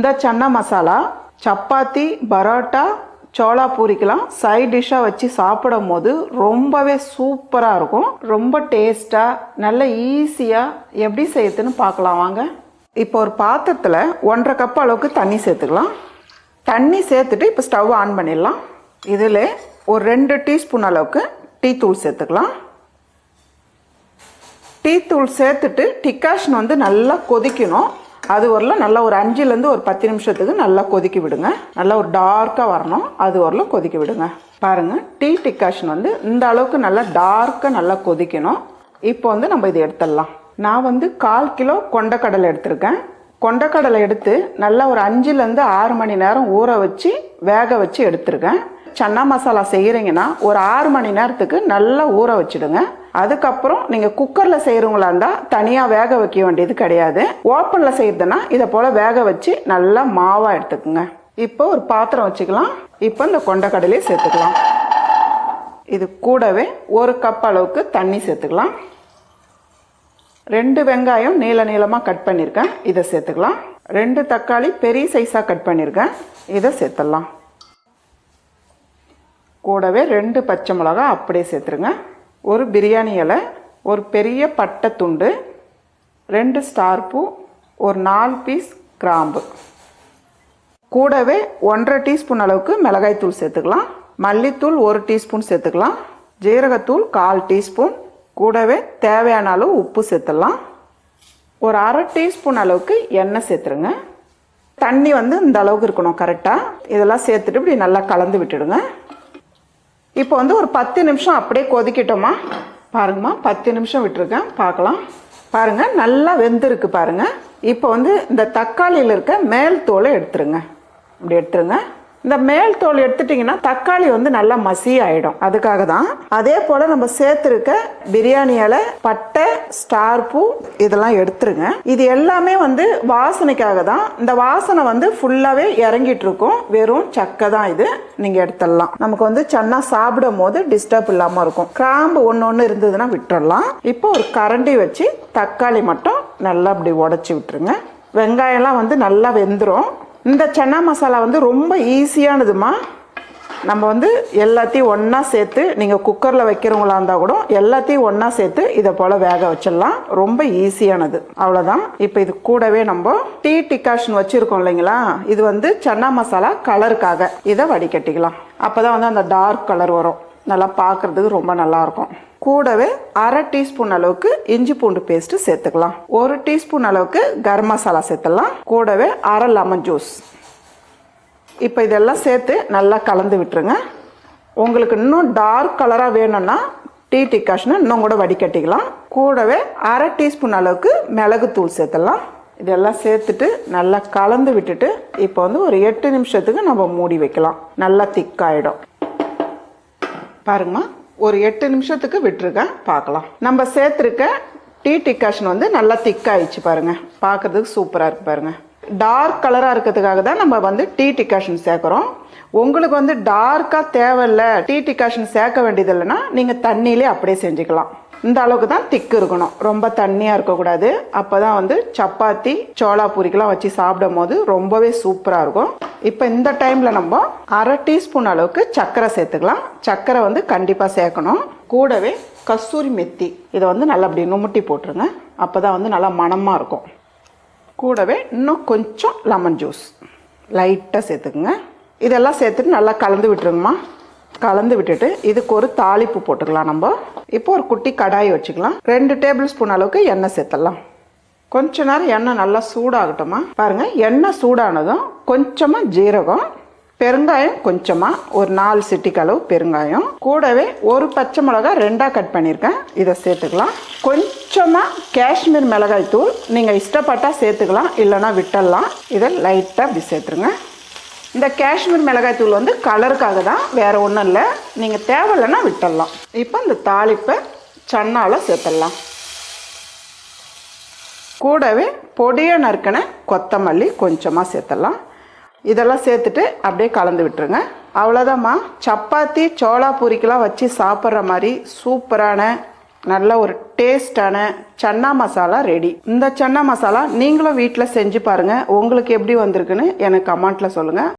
இந்த சன்னா மசாலா சப்பாத்தி பரோட்டா சோளா பூரிக்கெல்லாம் சைட் டிஷ்ஷாக வச்சு சாப்பிடும் போது ரொம்பவே சூப்பராக இருக்கும். ரொம்ப டேஸ்ட்டாக நல்ல ஈஸியாக எப்படி செய்யுதுன்னு பார்க்கலாம் வாங்க. இப்போ ஒரு பாத்திரத்தில் ஒன்றரை கப் அளவுக்கு தண்ணி சேர்த்துக்கலாம். தண்ணி சேர்த்துட்டு இப்போ ஸ்டவ் ஆன் பண்ணிடலாம். இதில் ஒரு ரெண்டு டீஸ்பூன் அளவுக்கு டீ தூள் சேர்த்துக்கலாம். டீ தூள் சேர்த்துட்டு டிகாஷன் வந்து நல்லா கொதிக்கணும். அது வரலாம் நல்லா ஒரு அஞ்சுலேருந்து ஒரு பத்து நிமிஷத்துக்கு நல்லா கொதிக்க விடுங்க. நல்லா ஒரு டார்க்காக வரணும். அது வரலாம் கொதிக்க விடுங்க. பாருங்கள் டீ டிகாஷன் வந்து இந்த அளவுக்கு நல்லா டார்க்காக நல்லா கொதிக்கணும். இப்போ வந்து நம்ம இதை எடுத்துடலாம். நான் வந்து கால் கிலோ கொண்டக்கடலை எடுத்திருக்கேன். கொண்டக்கடலை எடுத்து நல்லா ஒரு அஞ்சுலேருந்து ஆறு மணி நேரம் ஊற வச்சு வேக வச்சு எடுத்திருக்கேன். சன்னா மசாலா செய்கிறீங்கன்னா ஒரு ஆறு மணி நேரத்துக்கு நல்லா ஊற வச்சுடுங்க. அதுக்கப்புறம் நீங்கள் குக்கரில் செய்கிறவங்களா இருந்தால் தனியாக வேக வைக்க வேண்டியது கிடையாது. ஓப்பனில் செய்கிறதுனா இதை போல் வேக வச்சு நல்லா மாவாக எடுத்துக்கோங்க. இப்போ ஒரு பாத்திரம் வச்சுக்கலாம். இப்போ இந்த கொண்டக்கடலையை சேர்த்துக்கலாம். இது கூடவே ஒரு கப் அளவுக்கு தண்ணி சேர்த்துக்கலாம். ரெண்டு வெங்காயம் நீள நீளமாக கட் பண்ணியிருக்கேன் இதை சேர்த்துக்கலாம். ரெண்டு தக்காளி பெரிய சைஸாக கட் பண்ணியிருக்கேன் இதை சேர்த்துடலாம். கூடவே ரெண்டு பச்சை மிளகா அப்படியே சேர்த்துருங்க. ஒரு பிரியாணி இலை ஒரு பெரிய பட்டை துண்டு ரெண்டு ஸ்டார் பூ ஒரு நாலு பீஸ் கிராம்பு. கூடவே ஒன்றரை டீஸ்பூன் அளவுக்கு மிளகாய்த்தூள் சேர்த்துக்கலாம். மல்லித்தூள் ஒரு டீஸ்பூன் சேர்த்துக்கலாம். ஜீரகத்தூள் கால் டீஸ்பூன். கூடவே தேவையான அளவு உப்பு சேர்த்துடலாம். ஒரு அரை டீஸ்பூன் அளவுக்கு எண்ணெய் சேர்த்துருங்க. தண்ணி வந்து இந்த அளவுக்கு இருக்கணும் கரெக்டாக இதெல்லாம் சேர்த்துட்டு இப்படி நல்லா கலந்து விட்டுடுங்க. இப்போ வந்து ஒரு பத்து நிமிஷம் அப்படியே கொதிக்கிட்டோமா பாருங்கம்மா பத்து நிமிஷம் விட்டுருக்கேன். பார்க்கலாம். பாருங்கள் நல்லா வெந்திருக்கு பாருங்கள் இப்போ வந்து இந்த தக்காளியில் இருக்க மேல் தோலை எடுத்துருங்க. இப்படி எடுத்துருங்க. இந்த மேல் தோல் எடுத்துட்டிங்கன்னா தக்காளி வந்து நல்லா மசி ஆகிடும் அதுக்காக தான் அதே போல் நம்ம சேர்த்துருக்க பிரியாணி இலை பட்டை ஸ்டார் பூ இதெல்லாம் எடுத்துருங்க. இது எல்லாமே வந்து வாசனைக்காக தான் இந்த வாசனை வந்து ஃபுல்லாகவே இறங்கிட்டு இருக்கும் வெறும் சக்கை தான் இது. நீங்கள் எடுத்துடலாம். நமக்கு வந்து சன்னா சாப்பிடும் போது டிஸ்டர்ப் இல்லாமல் இருக்கும். கிராம்பு ஒன்று ஒன்று இருந்ததுன்னா விட்டுடலாம். இப்போ ஒரு கரண்டி வச்சு தக்காளி மட்டும் நல்லா அப்படி உடச்சி விட்டுருங்க. வெங்காயம்லாம் வந்து நல்லா வெந்துடும் இந்த சன்னா மசாலா வந்து ரொம்ப ஈஸியானதுமா. நம்ம வந்து எல்லாத்தையும் ஒன்றா சேர்த்து நீங்கள் குக்கரில் வைக்கிறவங்களா இருந்தால் கூட எல்லாத்தையும் ஒன்றா சேர்த்து இதை போல் வேக வச்சிடலாம். ரொம்ப ஈஸியானது. அவ்வளோதான் இப்போ இது கூடவே நம்ம டீ டிகாஷன் வச்சுருக்கோம் இல்லைங்களா? இது வந்து சன்னா மசாலா கலருக்காக. இதை வடிகட்டிக்கலாம். அப்போ தான் வந்து அந்த டார்க் கலர் வரும். நல்லா பார்க்குறதுக்கு ரொம்ப நல்லாயிருக்கும் கூடவே அரை டீஸ்பூன் அளவுக்கு இஞ்சி பூண்டு பேஸ்ட்டு சேர்த்துக்கலாம். ஒரு டீஸ்பூன் அளவுக்கு கரம் மசாலா சேர்த்துடலாம். கூடவே அரை லெமன் ஜூஸ் இப்போ இதெல்லாம் சேர்த்து நல்லா கலந்து விட்டுருங்க. உங்களுக்கு இன்னும் டார்க் கலராக வேணும்னா டீ டிகாஷனை இன்னும் கூட வடிகட்டிக்கலாம். கூடவே அரை டீஸ்பூன் அளவுக்கு மிளகுத்தூள் சேர்த்துடலாம். இதெல்லாம் சேர்த்துட்டு நல்லா கலந்து விட்டுட்டு இப்போ வந்து ஒரு எட்டு நிமிஷத்துக்கு நம்ம மூடி வைக்கலாம். நல்லா திக்காயிடும் பாருங்கம்மா. ஒரு எட்டு நிமிஷத்துக்கு விட்டுருக்கேன் பார்க்கலாம். நம்ம சேர்த்துருக்க டீ டிகாஷன் வந்து நல்லா திக்காயிடுச்சு பாருங்க. பார்க்கறதுக்கு சூப்பராக இருக்குது பாருங்க. டார்க் கலராக இருக்கிறதுக்காக தான் நம்ம வந்து டீ டிகாஷன் சேர்க்குறோம். உங்களுக்கு வந்து டார்க்காக தேவையில்லை டீ டிகாஷன் சேர்க்க வேண்டியது இல்லைன்னா நீங்கள் தண்ணியிலே அப்படியே செஞ்சுக்கலாம். இந்த அளவுக்கு தான் திக்கு இருக்கணும். ரொம்ப தண்ணியாக இருக்கக்கூடாது. அப்போ தான் வந்து சப்பாத்தி சோளா பூரிக்கெலாம் வச்சு சாப்பிடும் போது ரொம்பவே சூப்பராக இருக்கும். இப்போ இந்த டைமில் நம்ம அரை டீஸ்பூன் அளவுக்கு சர்க்கரை சேர்த்துக்கலாம். சர்க்கரை வந்து கண்டிப்பாக சேர்க்கணும். கூடவே கஸ்தூரி மெத்தி. இதை வந்து நல்லா அப்படி நுமுட்டி போட்டுருங்க. அப்போ தான் வந்து நல்லா மணமாக இருக்கும். கூடவே இன்னும் கொஞ்சம் லெமன் ஜூஸ் லைட்டாக சேர்த்துக்குங்க. இதெல்லாம் சேர்த்துட்டு நல்லா கலந்து விட்டுருங்கம்மா. கலந்து விட்டுட்டு இதுக்கு ஒரு தாளிப்பு போட்டுக்கலாம் நம்ம. இப்போ ஒரு குட்டி கடாய் வச்சுக்கலாம். ரெண்டு டேபிள் ஸ்பூன் அளவுக்கு எண்ணெய் சேர்த்துடலாம். கொஞ்ச நேரம் எண்ணெய் நல்லா சூடாகட்டுமா பாருங்கள் எண்ணெய் சூடானதும் கொஞ்சமாக ஜீரகம் பெருங்காயம் கொஞ்சமாக ஒரு நாலு சிட்டிக்கு அளவு பெருங்காயம். கூடவே ஒரு பச்சை மிளகா ரெண்டாக கட் பண்ணியிருக்கேன். இதை சேர்த்துக்கலாம். கொஞ்சமாக காஷ்மீர் மிளகாய் தூள் நீங்கள் இஷ்டப்பட்டால் சேர்த்துக்கலாம் இல்லைன்னா விட்டுடலாம். இதை லைட்டாக அப்படி சேர்த்துருங்க. இந்த காஷ்மீர் மிளகாய் தூள் வந்து கலருக்காக தான் வேறு ஒன்றும் இல்லை. நீங்கள் தேவையில்லைன்னா விட்டுடலாம். இப்போ இந்த தாளிப்பை சன்னால சேர்த்துடலாம். கூடவே பொடியை நறுக்கின கொத்தமல்லி கொஞ்சமாக சேர்த்துடலாம். இதெல்லாம் சேர்த்துட்டு அப்படியே கலந்து விட்டுருங்க. அவ்வளோதாம்மா சப்பாத்தி சோளா பூரிக்கெலாம் வச்சு சாப்பிட்ற மாதிரி சூப்பரான நல்ல ஒரு டேஸ்டான சன்னா மசாலா ரெடி. இந்த சன்னா மசாலா நீங்களும் வீட்டில் செஞ்சு பாருங்கள் உங்களுக்கு எப்படி வந்திருக்குன்னு எனக்கு கமெண்ட்டில் சொல்லுங்கள்